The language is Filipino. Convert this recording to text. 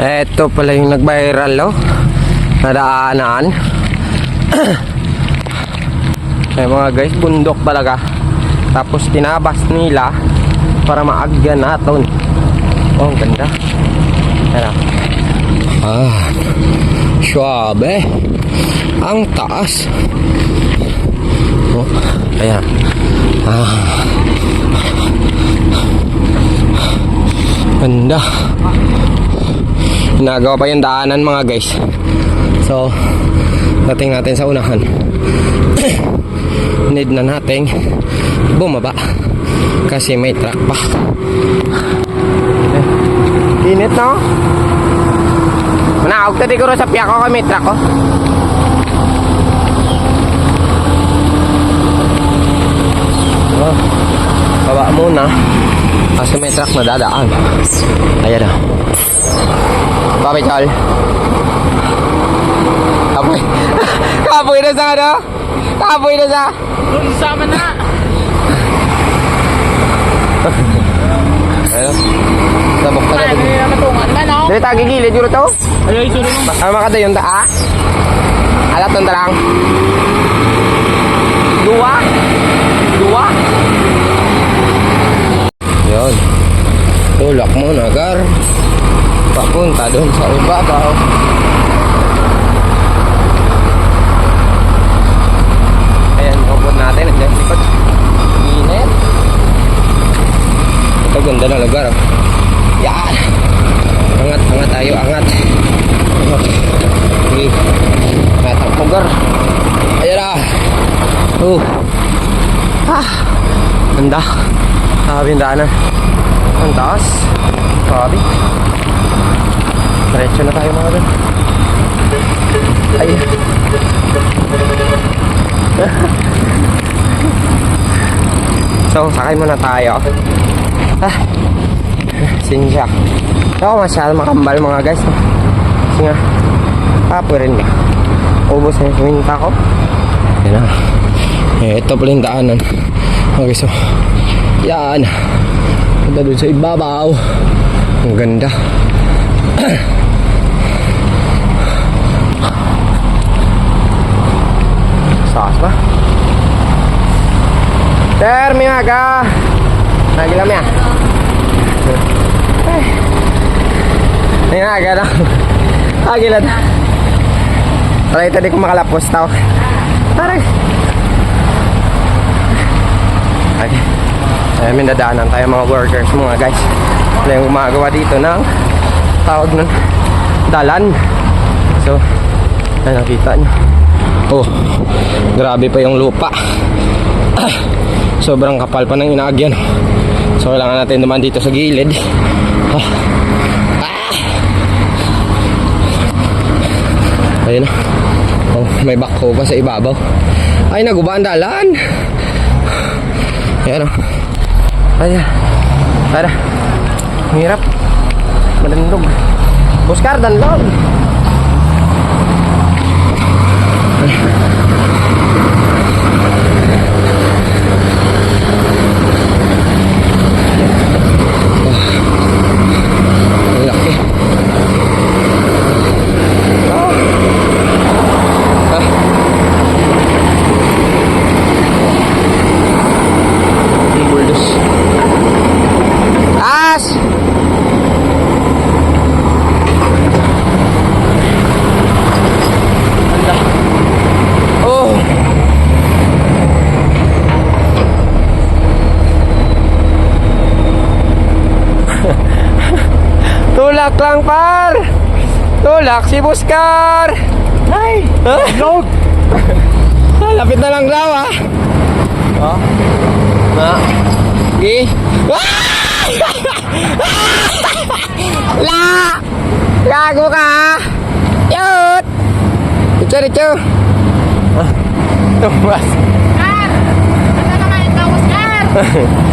Ito pala yung nag-viral, oh. Nadaanan. Eh mga guys, bundok talaga. Tapos tinabas nila para maagyan natin. Oh, ganda. Ayan. Ah, swabe. Ang taas. Oh, ayan. Ah. Ganda. Ginagawa pa yung daanan mga guys. So, dating natin sa unahan. Need na nating bumaba. Kasi may truck pa. Init no? Manaog tadi ko sa piyak ko kay may truck ko. Oh, baba muna. Kasi may truck na dadaan. Ayan na. Bakit, Chal? Kapoy. Kapoy na sa ano? Kapoy na sa... Doon sama na. Ayun. Sabok na Ay, natin. may natungan ka, no? Dili tayo gigilid yun ito. Ay, sorry mo. Ano makata yung taa? Alat ng tarang. Dua. Dua. Yun. Tulak mo na, Gar. Papunta doon sa ibabaw. Ayan, kubod natin. Ang likod. Init. Ito, ganda na lugar. oh. Yan. Angat, angat tayo, angat. Okay. Natang pugar. Ayan na. Ah. Ganda. Sabi yung daanan. Ang taas. Diretso na tayo mga gan. Ay. so, sakay muna tayo. Ah. Sinsya. Ako masyado makambal mga guys. Kasi nga, kapo rin eh. Ubus na yung ko. Yan na. Eh, ito pala yung daanan. Okay, so, yan. Punta dun sa ibabaw. Ang ganda. Saas ba? Sir, minaga. Nagilam ya. Minaga na. Agilan. Aray, tadi ko makalapos tao. Aray. Okay. Ayan, may nadaanan tayo mga workers mga guys. Sila yung gumagawa dito ng tawag nun dalan. So, ay nakita nyo. Oh, grabe pa yung lupa. Ah, sobrang kapal pa ng inaagyan. So, kailangan natin naman dito sa gilid. Ah. Ayun na. Oh, may backhoe pa sa ibabaw. Ay, naguba ang dalan. Ayan o. Ayan. Tara. Hirap. Madandog. Buskar, danlog. Ang laki. Ah. Ah. Ang buldos. As! Oh! Tulak lang, par! Tulak si Buskar! Ay! Huh? Log! Ah, lapit na lang daw ah. Oh. Na. Gi. La! Gago ka! Yut! Ito, ito. Ah. Tumbas. Scar! Ano naman ikaw, Scar?